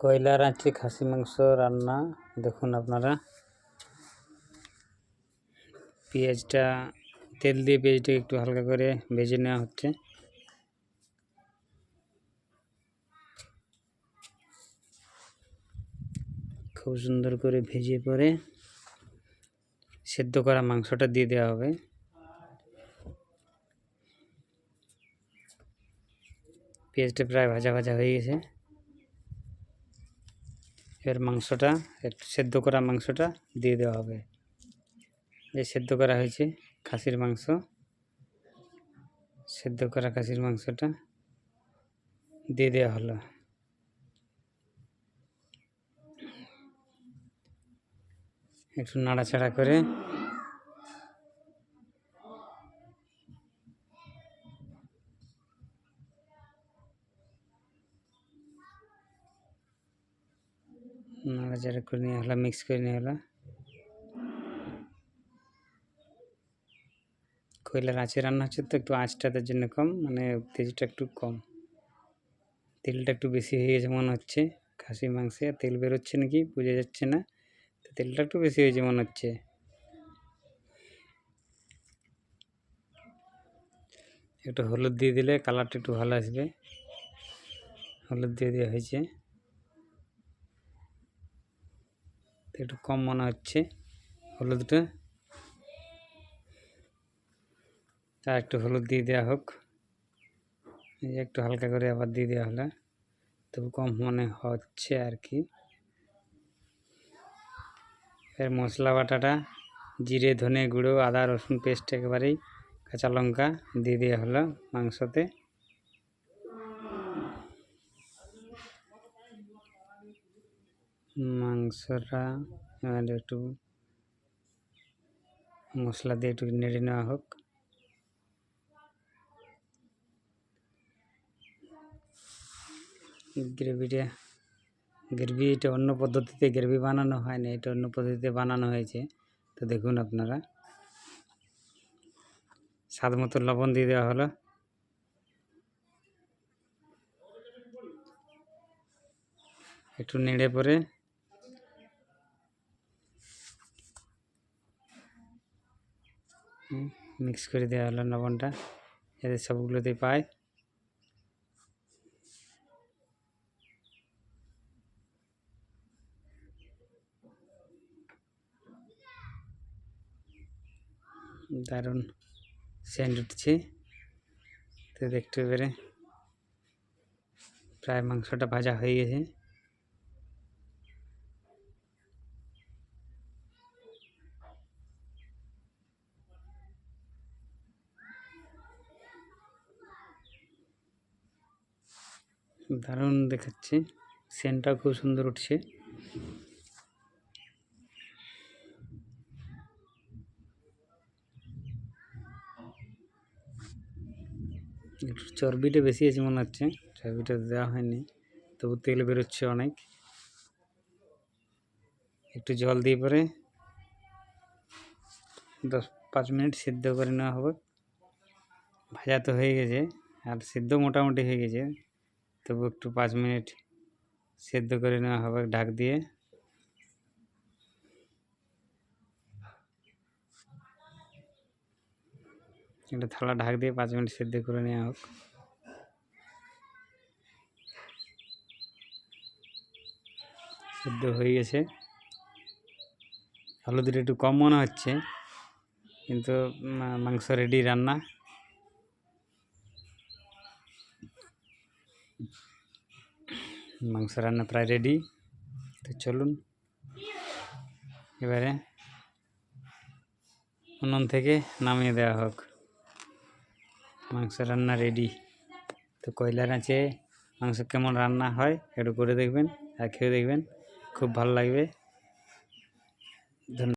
কয়লার আঁচে খাসি মাংস রান্না, দেখুন আপনারা। পেঁয়াজটা, তেল দিয়ে পেঁয়াজটা একটু হালকা করে ভেজে নেওয়া হচ্ছে। খুব সুন্দর করে ভেজে পরে সেদ্ধ করা মাংসটা দিয়ে দেওয়া হবে। পেঁয়াজটা প্রায় ভাজা ভাজা হয়ে গেছে। এবার মাংসটা, একটু সেদ্ধ করা মাংসটা দিয়ে দেওয়া হবে। যে সেদ্ধ করা হয়েছে খাসির মাংস। সেদ্ধ করা খাসির মাংসটা দিয়ে দেওয়া হলো। একটু নাড়াচাড়া করে নাড়াচাড়া করে নিয়ে হলো মিক্স করে নিয়ে হলো কয়লার আঁচে রান্না হচ্ছে তো একটু আঁচটা তার জন্য কম মানে তেজটা একটু কম। তেলটা একটু বেশি হয়ে গেছে মনে হচ্ছে, খাসি, মাংসে আর তেল বেরোচ্ছে নাকি বোঝা যাচ্ছে না, তো তেলটা একটু বেশি হয়েছে মনে হচ্ছে। একটু হলুদ দিয়ে দিলে কালারটা একটু ভালো আসবে। হলুদ দিয়ে দেওয়া হয়েছে তো একটু কম মনে হচ্ছে। হলুদটা। তা একটু হলুদ দিয়ে দেওয়া হোক। এই একটু হালকা করে আবার দিয়ে দেওয়া হলো। তবু কম মনে হচ্ছে আর কি। এর মশলা বাটাটা, জিরে, ধনে গুঁড়ো, আদা, রসুন পেস্ট একেবারেই কাঁচা লঙ্কা দিয়ে দেওয়া হলো মাংসতে। মাংসটা এবার একটু মশলা দিয়ে একটু নেড়ে নেওয়া হোক। গ্রেভিটা, গ্রেভি এটা অন্য পদ্ধতিতে গ্রেভি বানানো হয় না, এটা অন্য পদ্ধতিতে বানানো হয়েছে। তো দেখুন আপনারা। স্বাদ মতো লবণ দিয়ে দেওয়া হলো। একটু নেড়ে পরে মিক্স করে দেওয়া হলো লবণটা, যাতে সবগুলোতে পায়। দারুণ সেন্ট উঠছে। তো দেখতে পেরে প্রায় মাংসটা ভাজা হয়ে গেছে। দারুণ দেখাচ্ছে। সেন্টটা খুব সুন্দর উঠছে। একটু চর্বিটা বেশি আছে মনে হচ্ছে। চর্বিটা দেওয়া হয়নি। তবু তেল বেরোচ্ছে অনেক। একটু জল দিয়ে পরে দশ পাঁচ মিনিট সিদ্ধ করে নেওয়া হবে। ভাজা তো হয়ে গেছে, আর সিদ্ধ মোটামুটি হয়ে গেছে। তবু একটু পাঁচ মিনিট সেদ্ধ করে নেওয়া হবে ঢাক দিয়ে। একটা থালা ঢাক দিয়ে পাঁচ মিনিট সেদ্ধ করে নেওয়া হোক। সেদ্ধ হয়ে গেছে। হলুদের একটু কম মনে হচ্ছে, কিন্তু মাংস রেডি রান্না। মাংস রান্না প্রায় রেডি তো চলুন, এবারে উনুন থেকে নামিয়ে দেওয়া হোক। মাংস রান্না রেডি তো কয়লার আছে মাংস কেমন রান্না হয় একটু করে দেখবেন আর খেয়ে দেখবেন। খুব ভালো লাগবে। ধন্যবাদ।